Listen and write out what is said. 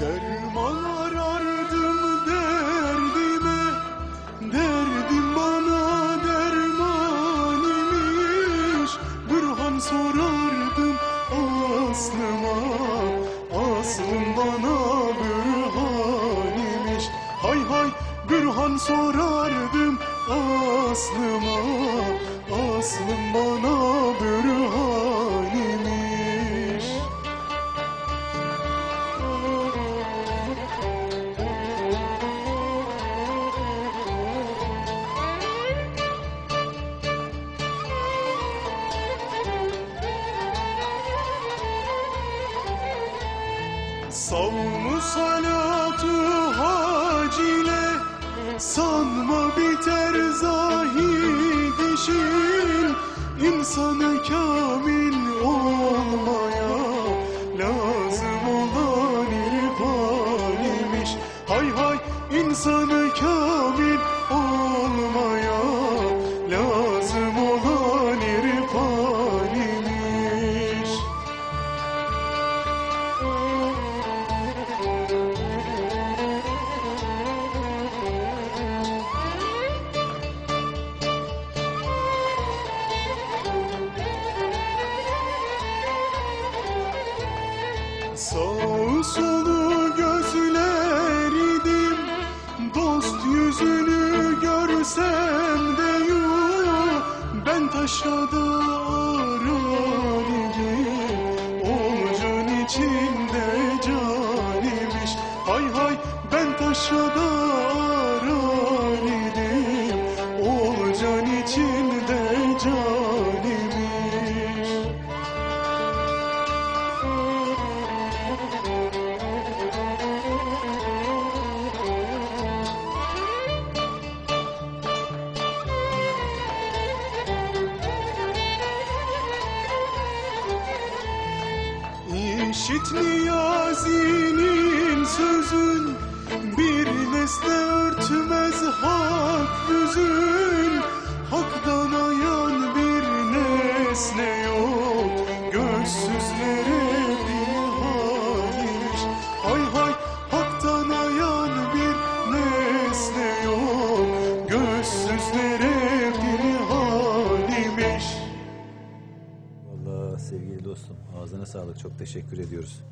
Derman arardım derdime Derdim bana derman imiş. Bürhan sorardım aslıma Aslım bana bürhan imiş. Hay hay bürhan sorardım aslıma Aslım bana bürhan Savmu salatu hacile Sanma biter zahid işin İnsanı kamil olmaya Lazım olan irfan imiş. Hay hay insanı kamil olmaya Sağ solu gözler idim Dost yüzünü görsem de yuh Ben taşrada arar idim Orucun içinde can imiş Hay hay ben taşrada arar İşit Niyazi'nin sözün Bir nesne örtmez hak yüzün. Haktan ayan bir nesne sevgili dostum ağzına sağlık çok teşekkür ediyoruz.